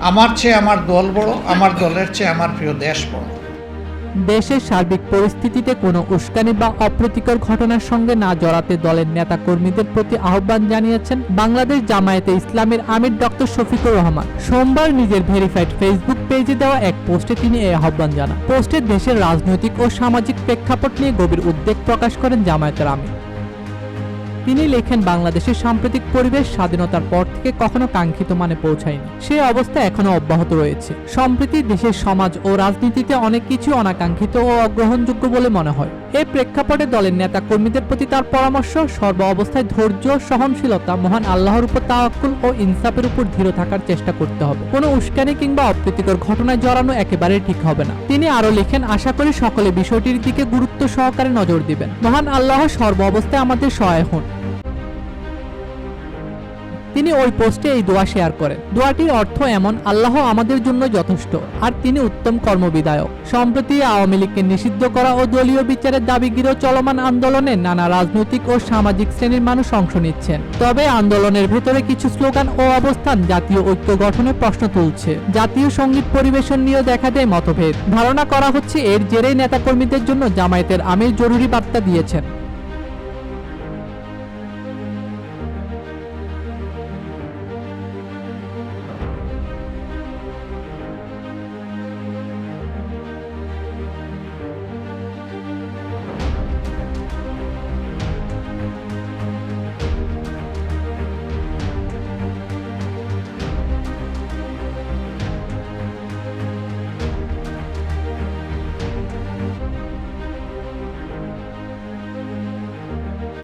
আমার চেয়ে আমার দল বড়, আমার দলের চেয়ে আমার প্রিয় দেশ বড়। দেশের সার্বিক পরিস্থিতিতে কোনো উস্কানি বা অপ্রীতিকর ঘটনার সঙ্গে না জড়াতে দলের নেতা কর্মীদের প্রতি আহ্বান জানিয়েছেন বাংলাদেশ জামায়াতে ইসলামের আমির ডক্টর শফিকুর রহমান। সোমবার নিজের ভেরিফাইড ফেসবুক পেজে দেওয়া এক পোস্টে তিনি এই আহ্বান জানান। পোস্টে দেশের রাজনৈতিক ও সামাজিক প্রেক্ষাপট নিয়ে গভীর উদ্বেগ প্রকাশ করেন জামায়াতের আমির। তিনি লেখেন, বাংলাদেশের সাম্প্রতিক পরিবেশ স্বাধীনতার পর থেকে কখনো কাঙ্ক্ষিত মানে পৌঁছায়নি। সে অবস্থা এখনও অব্যাহত রয়েছে। সম্প্রতি দেশের সমাজ ও রাজনীতিতে অনেক কিছু অনাকাঙ্ক্ষিত ও অগ্রহণযোগ্য বলে মনে হয়। এই প্রেক্ষাপটে দলের নেতা কর্মীদের প্রতি তার পরামর্শ, সর্ব অবস্থায় ধৈর্য, সহনশীলতা, মহান আল্লাহর উপর তাওয়াক্কুল ও ইনসাফের উপর ধীর থাকার চেষ্টা করতে হবে। কোনো উস্কানি কিংবা অপ্রীতিকর ঘটনায় জড়ানো একেবারেই ঠিক হবে না। তিনি আরও লেখেন, আশা করি সকলে বিষয়টির দিকে গুরুত্ব সহকারে নজর দিবেন। মহান আল্লাহ সর্ব অবস্থায় আমাদের সহায় হন। তিনি ওই পোস্টে এই দোয়া শেয়ার করেন। দোয়াটির অর্থ এমন, আল্লাহ আমাদের জন্য যথেষ্ট, আর তিনি উত্তম কর্মবিধায়ক। সম্প্রতি আওয়ামী লীগকে নিষিদ্ধ করা ও দলীয় বিচারের দাবিগিরো চলমান আন্দোলনে নানা রাজনৈতিক ও সামাজিক শ্রেণির মানুষ অংশ নিচ্ছেন। তবে আন্দোলনের ভেতরে কিছু স্লোগান ও অবস্থান জাতীয় ঐক্য গঠনে প্রশ্ন তুলছে। জাতীয় সংগীত পরিবেশন নিয়েও দেখা দেয় মতভেদ। ধারণা করা হচ্ছে, এর জেরেই নেতাকর্মীদের জন্য জামায়াতের আমির জরুরি বার্তা দিয়েছেন।